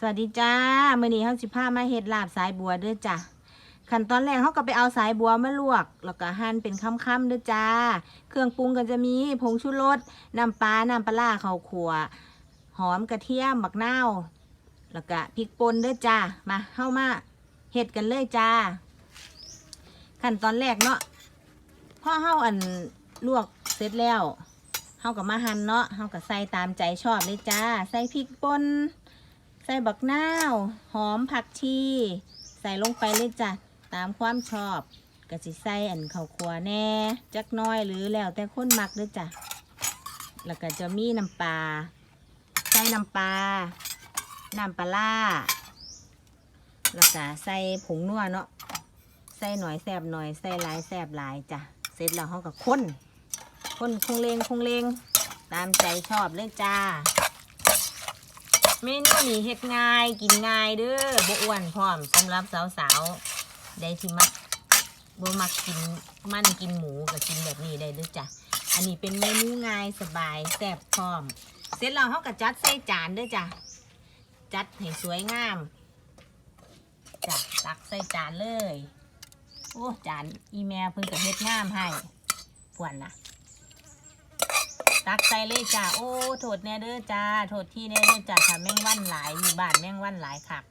สวัสดีจ้ามื้อนี้เฮาสิพามาเฮ็ดลาบสายบัวเด้อจ้ะขั้นตอนแรกเฮาก็ไปเอาสายบัวมาลวก แล้วก็หั่นเป็นค่ำๆเด้อจ้า เครื่องปรุงก็จะมีผงชูรสน้ำปลาน้ำปลาร้าข้าวขัว หอมกระเทียมบักนาวแล้วก็พริกป่นเด้อจ้ามาเฮามาเฮ็ดกันเลยจ้า ขั้นตอนแรกเนาะพ่อเฮาอันลวกเสร็จแล้วเฮาก็มาหั่นเนาะเฮาก็ใส่ตามใจชอบเลยจ้า ใส่พริกป่น ใส่บักนาวหอมผักชี ใส่ลงไปเลยจ้ะ ตามความชอบก็สิใส่อันข้าวคั่วแน่จักน้อยหรือแล้วแต่คนมักเด้อจ้ะ แล้วก็จะมีน้ำปลาใส่น้ำปลาน้ำปลาล่าแล้วก็ใส่ผงนัวเนาะใส่หน่อยแสบหน่อยใส่หลายแสบหลายจ้ะเสร็จแล้วเขาก็ค้นค้นคงเลงคงเลงตามใจชอบเลยจ้า เมนูนี้เฮ็ดง่ายกินง่ายเด้อบ่อ้วนพร้อมสำหรับสาวๆได้ที่มักบ่มักกินมันกินหมูก็กินแบบนี้ได้เด้อจ้ะอันนี้เป็นเมนูง่ายสบายแซ่บพร้อม เสร็จแล้วเฮาก็จัดใส่จานเด้อจ้ะจัดให้สวยงามจ้ะตักใส่จานเลย โอ้จานอีแม่เพิ่นก็เฮ็ดงามให้พวนน่ะ ตักใส่เลยจ้า โอ้ โทษแน่เด้อจ้า โทษที่แน่เด้อจ้าถ้าแม่งวันหลายอยู่บ้านแม่งวันหลายคัก